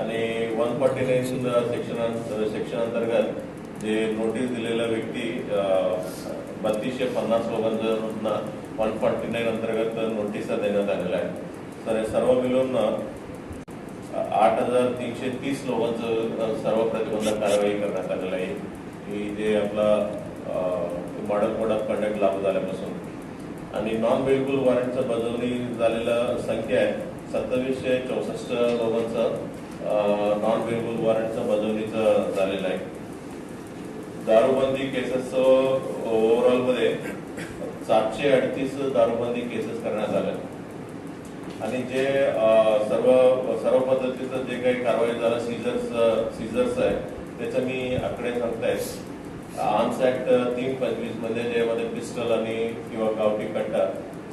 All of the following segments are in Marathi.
आणि one forty nine section section अंतर्गत जे नोटीस दिलेला व्यक्ती बत्तीसशे पन्नास लोकांचा वन फॉर्टी नाईन अंतर्गत नोटीसा देण्यात आलेल्या आहे तर हे सर्व मिळून आठ हजार तीनशे तीस लोकांचं सर्व प्रतिबंधक कारवाई करण्यात आलेलं आहे. की जे आपला मॉडल कोड ऑफ कंडक्ट लागू झाल्यापासून. आणि नॉन बिलकुल वॉरंटचं बजावणी झालेला संख्या आहे सत्तावीसशे चौसष्ट लोकांचं. नॉन व्हेरिएबल वॉरंटचं बजावणीचं झालेलं आहे. दारूबंदी केसेस ओव्हरऑलमध्ये सातशे अडतीस दारूबंदी केसेस करण्यात आल्या आणि जे सर्व सर्व पद्धतीचं जे काही कारवाई झालं सीझर्स सीझर्स आहे त्याचं मी आकडे सांगताय आर्म्स ऍक्ट तीन पंचवीसमध्ये ज्यामध्ये पिस्टल आणि किंवा गावठी कट्टा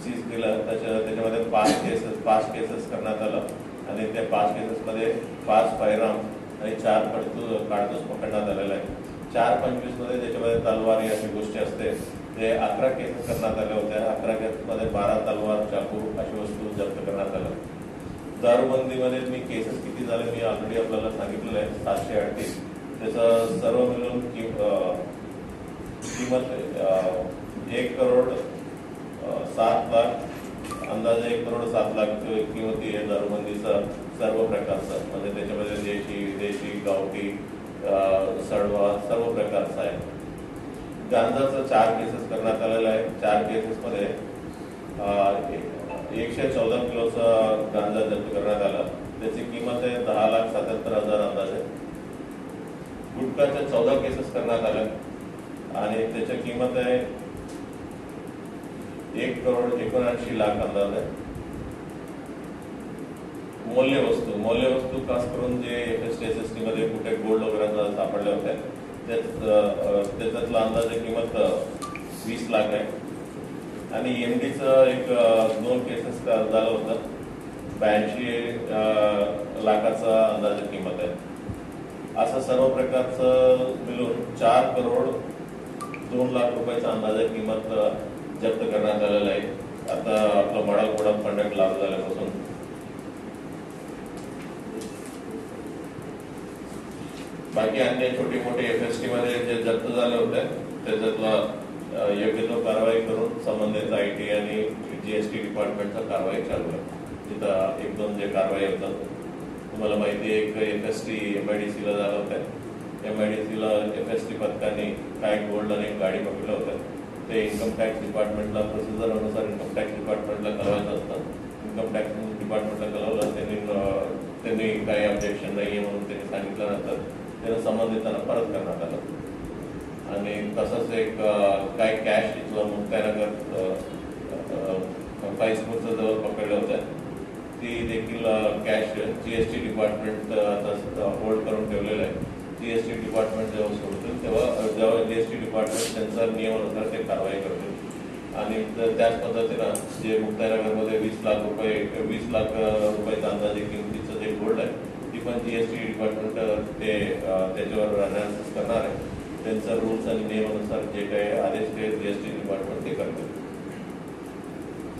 सीज केला त्याच्या त्याच्यामध्ये पाच केसेस पाच केसेस करण्यात आलं. आणि त्या पाच केसेसमध्ये पाच फायराम आणि चार पडतू काडतूस पकडण्यात आलेला आहे. चार पंचवीसमध्ये त्याच्यामध्ये तलवार ही अशी गोष्टी असते ते अकरा केसेस करण्यात आल्या होत्या अकरा केसेसमध्ये बारा तलवार चाकू अशी वस्तू जप्त करण्यात आल्या. दारूबंदीमध्ये मी केसेस किती झाले मी ऑलरेडी आपल्याला सांगितलेलं आहे सातशे अडतीस. त्याचं सर्व मिळून कि किंमत एक करोड सात लाख अंदाजे एक करोड सात लाख किंमती आहे दारूबंदीचा सर्व प्रकारचा म्हणजे त्याच्यामध्ये देशी विदेशी गावठी सडवा सर्व प्रकारचा आहे गांजाचं चार केसेस करण्यात आलेलं आहे. चार केसेसमध्ये एकशे चौदा किलोचा गांजा जप्त करण्यात आला. त्याची किंमत आहे दहा लाख सत्याहत्तर हजार अंदाजे. गुटखाच्या चौदा केसेस करण्यात आल्या आणि त्याची किंमत आहे एक करोड एकोणऐंशी लाख अंदाज आहे. मौल्य वस्तू मौल्य वस्तू खास करून जे F S T S S T मध्ये कुठे गोल्ड वगैरे सापडल्या होत्या त्याच्यातला अंदाजे किंमत वीस लाख आहे. आणि एम डीचं एक दोन केसेस झालं होतं. ब्याऐंशी लाखाचा अंदाजे किंमत आहे. असं सर्व प्रकारचं मिळून चार करोड दोन लाख रुपयाचा अंदाजे किंमत जप्त करण्यात आलेला आहे. आता आपलं मॉडल कोड ऑफ कंडक्ट लागू झाल्यापासून बाकी अन्य छोटे मोठे एफ एस टी मध्ये जे जप्त झाले होते त्याच्यातला योग्य तो कारवाई करून संबंधित आय टी आणि जीएसटी डिपार्टमेंटचा कारवाई चालू आहे. तिथं एक दोन जे कारवाई होतात. तुम्हाला माहिती आहे एक F S T M I D सीला झालं होतं. एम आय डी सीला एफ एस टी पथकाने काय गोल्ड आणि एक गाडी पकडलं होतं. ते इन्कम टॅक्स डिपार्टमेंटला प्रोसिजर अनुसार इन्कम टॅक्स डिपार्टमेंटला कळवायचं असतं. इन्कम टॅक्स डिपार्टमेंटला कळवलं त्यांनी त्यांनी काही ऑब्जेक्शन नाही आहे म्हणून त्यांनी सांगितल्यानंतर त्यांना संबंधितांना परत करण्यात आलं. आणि तसंच एक काय कॅश इथलं मुक्तायनगर फाईसपूरचं जवळ पकडलं होतं. ती देखील cash G S T department आता होल्ड करून ठेवलेलं आहे. जीएसटी डिपार्टमेंट जेव्हा सोडतील तेव्हा जेव्हा जीएसटी डिपार्टमेंट त्यांचा नियमानुसार ते कारवाई करतील आणि त्याच पद्धतीनं जे मुक्ताईनगरमध्ये वीस लाख रुपये वीस लाख अ, रुपयाचा अंदाजे किमतीचं जे गोल्ड आहे ती पण जीएसटी डिपार्टमेंट ते त्याच्यावर अनालिसिस करणार आहे. त्यांचा रूल्स आणि नियमानुसार जे काही आदेश ते जीएसटी डिपार्टमेंट ते करतील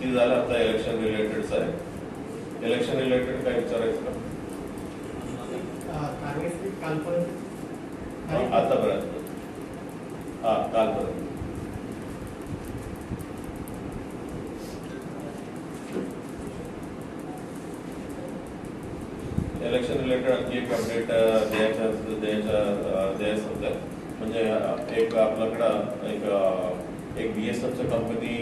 ती झालं आता इलेक्शन रिलेटेडच आहे इलेक्शन रिलेटेड काय विचारायचं? का आतापर्यंत. हा कालपर्यंत. इलेक्शन रिलेटेड आणखी एक अपडेट द्यायच्या द्यायच्या द्यायचं होतं म्हणजे एक आपल्याकडं एक एक बी एस एफचं कंपनी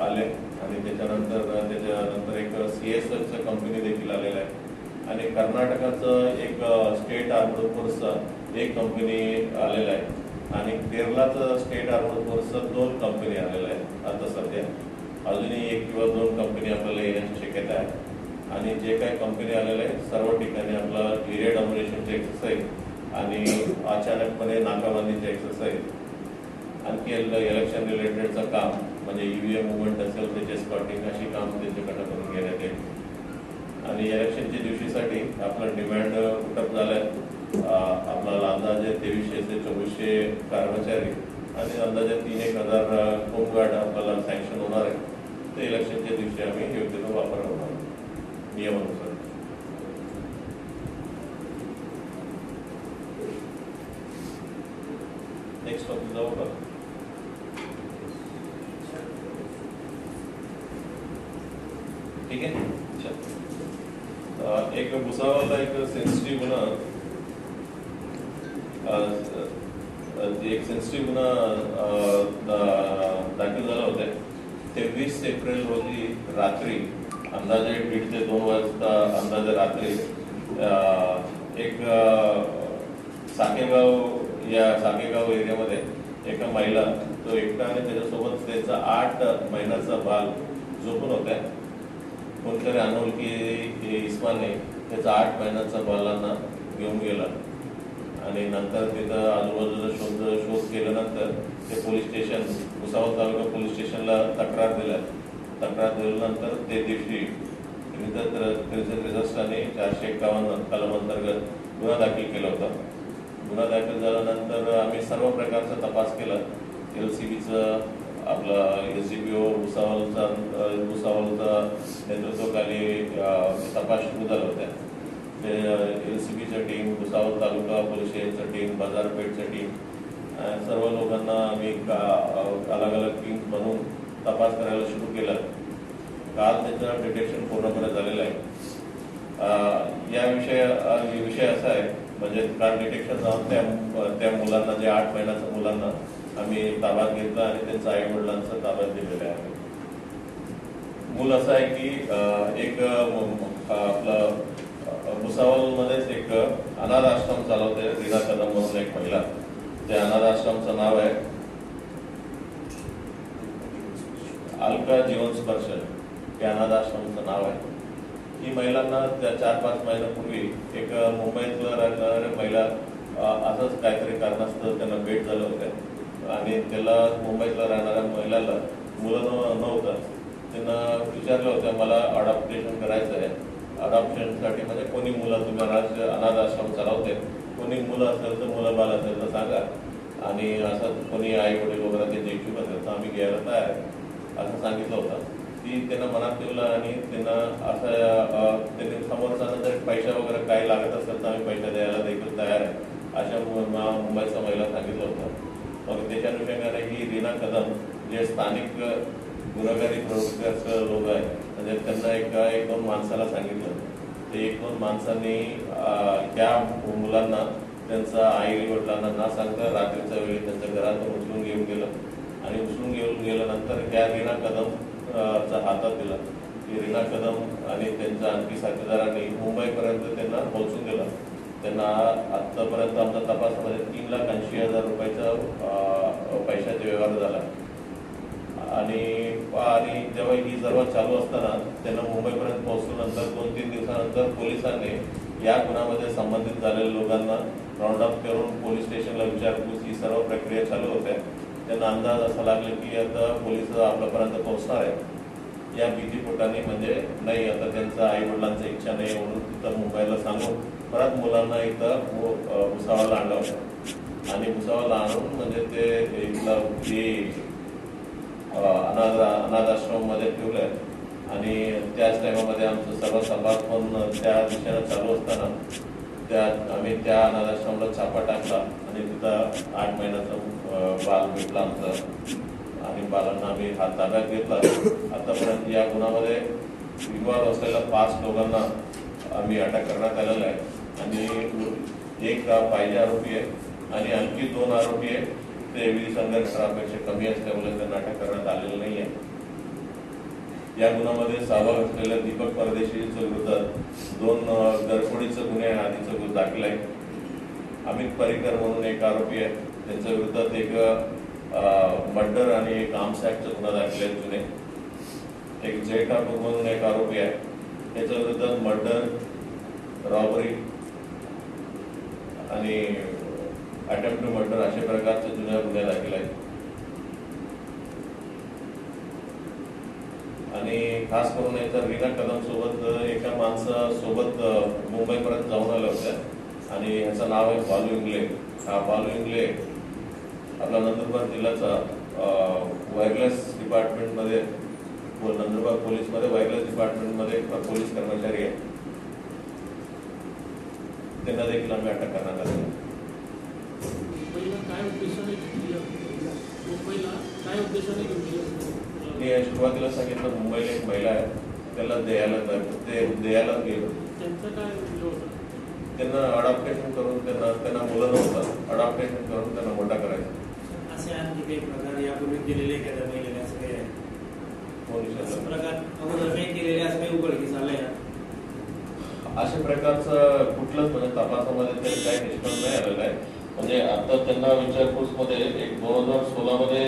आले आणि त्याच्यानंतर त्याच्यानंतर एक सी एस एफचं कंपनी देखील आलेलं आहे. आणि कर्नाटकाचं एक स्टेट आर्मड फोर्सचं एक कंपनी आलेलं आहे. आणि केरळाचं स्टेट आर्मड दोन कंपनी आलेलं आहे आता सध्या. अजूनही एक किंवा दोन कंपनी आपल्याला येण्याची शक्यता आहे. आणि जे काही कंपनी आलेलं आहे सर्व ठिकाणी आपला एरिया डॉमिनेशनचे एक्सरसाइज आणि अचानकपणे नाकाबंदीचे एक्सरसाइज आणखी इलेक्शन रिलेटेडचं काम म्हणजे ईव्हीएम मुवमेंट असेल त्याचे स्पॉटिंग अशी काम त्यांच्याकडनं करून घेण्यात येईल. आणि इलेक्शनच्या दिवशीसाठी आपलं डिमांड कुठप झालंय. आहे अपना अंदाजे तेवीसशे ते चोवीसशे कर्मचारी अंदाजे तीन एक हज़ार होमगार्ड अपना सैंक्शन होणार आहे. ते इलेक्शनच्या दिवशी आम्ही योग्य तो वापर होणार जाऊ का? ठीक आहे? अच्छा. एक भुसावळला एक सेन्सिटिव्ह गुन्हा जे एक सेन्सिटिव्ह गुन्हा दाखल झाला होता. तेवीस एप्रिल रोजी रात्री अंदाजे दीड ते दोन वाजता अंदाजे रात्री एक साकेगाव या साकेगाव एरियामध्ये एका महिला तो एकटा आणि त्याच्यासोबत त्याचा आठ महिन्याचा बाल झोपून होत्या. कोणतरी अनोळखी इस्माने त्याचा आठ महिन्याचा बालांना घेऊन गेला. आणि नंतर तिथं आजूबाजूला शोध शोध केल्यानंतर ते पोलीस स्टेशन भुसावळ तालुका पोलीस स्टेशनला तक्रार दिल्या. तक्रार दिल्यानंतर ते दिवशी विविध त्रेसष्ट आणि चारशे एकावन्न कलमांतर्गत गुन्हा दाखल केला होता. गुन्हा दाखल झाल्यानंतर आम्ही सर्व प्रकारचा तपास केला. एल सी बीचं आपला एस सी पी ओ भुसावळचा अं, भुसावळचा नेतृत्वाखाली तपास सुरू झाला होत्या ते एल सी बीचं टीम भुसावळ तालुका परिषदेचं टीम बाजारपेठचं टीम सर्व लोकांना आम्ही अलग अलग टीम बनवून तपास करायला सुरू केला. काल त्याचं डिटेक्शन पूर्णपणे झालेलं आहे. या विषय विषय असा आहे म्हणजे काल डिटेक्शन जाऊन त्या त्या मुलांना जे आठ महिन्याच्या मुलांना आम्ही ताब्यात घेतलं आणि त्यांचं आई वडिलांचं ताब्यात दिलेलं आहे. मूल असं आहे की एक आपलं अं, भुसावळमध्येच एक अनाथ आश्रम चालवते रीना कदम म्हणून एक महिला. त्या अनाथ आश्रमचं नाव आहे. अलका जीवन स्पर्श. हे अनाथ आश्रमचं नाव आहे. ही महिलांना त्या चार पाच महिन्यापूर्वी एक मुंबईतलं राहणाऱ्या महिला असंच काहीतरी कारणास्तव त्यांना भेट झालं होतं आणि त्याला मुंबईतला राहणाऱ्या महिलाला मुलं नव्हतं. त्यांना विचारलं होतं मला अडॉप्टेशन करायचं आहे. अडॉप्शनसाठी म्हणजे कोणी मुलं तुम्ही अनाथ अनाथ आश्रम चालवते कोणी मुलं असेल तर मुलं बाल असेल तर सांगा. आणि असं कोणी आई वडील वगैरे ते इच्छुक असेल तर आम्ही घ्यायला तयार आहे. असं सांगितलं होतं. ती त्यांना मनात ठेवलं आणि त्यांना असं अं, त्यांनी समोरचा जर पैसा वगैरे काही लागत असेल तर आम्ही पैसा द्यायला देखील तयार आहे. अशा मु- मुंबईच्या महिला सांगितलं होतं. मग त्याच्या अनुषंगाने ही रीना कदम जे स्थानिक गुन्हेगारी प्रवृत्तीचं लोक आहे. म्हणजे त्यांना एका एक दोन माणसाला सांगितलं. ते एक दोन माणसांनी त्या मुलांना त्यांचा आई वडिलांना ना सांगता रात्रीच्या वेळी त्यांच्या घरातून उचलून घेऊन गेलं. आणि उचलून घेऊन गेल्यानंतर त्या रीना कदम चा हातात दिला. की रीना कदम आणि त्यांच्या आणखी साथीदारांनी मुंबईपर्यंत त्यांना पोहोचून दिलं. त्यांना आतापर्यंत आमच्या तपासामध्ये तीन लाख ऐंशी हजार रुपयाचा अं, पैशाचा व्यवहार झाला. आणि आणि जेव्हा ही सर्व चालू असताना त्यांना मुंबईपर्यंत पोहोचल्यानंतर दोन तीन दिवसानंतर पोलिसांनी या गुन्ह्यामध्ये संबंधित झालेल्या लोकांना राऊंड अप करून पोलीस स्टेशनला विचारपूस ही सर्व प्रक्रिया चालू होत्या त्यांना अंदाज असा लागला की आता पोलीस आपल्यापर्यंत पोहोचणार आहे या भीतीपोटाने म्हणजे नाही आता त्यांचा आई वडिलांची इच्छा नाही म्हणून तिथं मुंबईला सांगून परत मुलांना इथं भुसावाला आणलं होतं. आणि भुसावाला आणून म्हणजे ते इथला जे अनाथ अनाथ आश्रममध्ये आहे आणि त्याच टायमामध्ये आमचं सर्व समाज पण त्या दिशेनं चालू असताना त्या आम्ही त्या अनाथाश्रमला छापा टाकला आणि तिथं आठ महिन्याचा बाल भेटला आमचा. आणि बालांना आम्ही हात ताब्यात घेतला. आतापर्यंत या गुन्ह्यामध्ये विवाह असलेल्या पाच लोकांना आम्ही अटक करण्यात आलेला आहे. आणि एक पाहिजे आरोपी आहे आणि आणखी दोन आरोपी आहे. ते विधी संघर्षापेक्षा कमी असल्यामुळे त्यांना अटक करण्यात आलेलं नाही आहे या गुन्ह्यामध्ये सहभाग असलेल्या दीपक परदेशीच्या विरोधात दोन अं, गुन्हे आधीचा गुन्हा दाखल आहे. अमित परिकर म्हणून एक आरोपी आहे. त्यांच्या विरोधात एक मर्डर आणि एक आर्म्स ऍक्टचा गुन्हा दाखल आहे जुने. एक जय ठाकूर म्हणून एक आरोपी आहे. त्याच्या विरोधात मर्डर रॉबरी आणि अटेम्प्ट टू मर्डर अशा प्रकारचा जुन्या गुन्हे दाखल आहेत आणि खास करून याच्या रीना कदम सोबत एका माणसासोबत मुंबईपर्यंत जाऊन आल्या होत्या. आणि ह्याचं नाव आहे बालू इंगले. हा बालू इंगले आपला नंदुरबार जिल्ह्याचा वायरलेस डिपार्टमेंटमध्ये नंदुरबार पोलीसमध्ये वायरलेस डिपार्टमेंटमध्ये पोलीस कर्मचारी आहे. त्यांना देखील आम्ही अटक करण्यात आली. मुंबईला काय उद्देशाने घेतली? मुंबईला काय उद्देशाने घेतली? मी सुरुवातीला सांगितलं मुंबईला एक महिला आहे त्याला द्यायला ते द्यायला गेलो त्यांचं काय हे होतं त्यांना अडॉप्टेशन करून त्यांना त्यांना मुलं नव्हतं अडॉप्टेशन करून त्यांना मोठा करायचं असे आणखी काही प्रकार यापूर्वी केलेले एखाद्या महिलेने असं काही आहे? असं? प्रकार अगोदर नाही केलेले असं काही उघडकीस आलंय का? अशा प्रकारचं कुठलंच म्हणजे तपासामध्ये तरी काही निष्पन्न नाही आलेलं आहे म्हणजे आता त्यांना विचारपूसमध्ये एक दोन हजार सोळामध्ये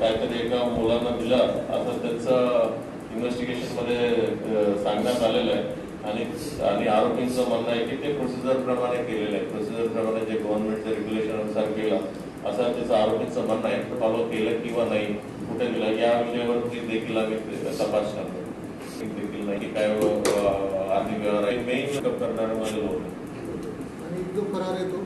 काहीतरी एका मुलांना दिला. असं त्यांचं इन्व्हेस्टिगेशनमध्ये मध्ये सांगण्यात आलेलं आहे. आणि आणि आरोपींचं म्हणणं आहे की ते प्रोसिजर प्रमाणे केलेलं आहे. प्रोसिजर प्रमाणे जे गव्हर्नमेंटचं रेग्युलेशन अनुसार केला असं त्याचं आरोपींचं म्हणणं आहे. फॉलो केलं किंवा नाही कुठे दिलं या विषयावरती देखील आम्ही तपास करतो. देखील नाही की काय आर्थिक व्यवहार आहे. मेन करणारे माझे लोक. आणि जो फरार आहे तो?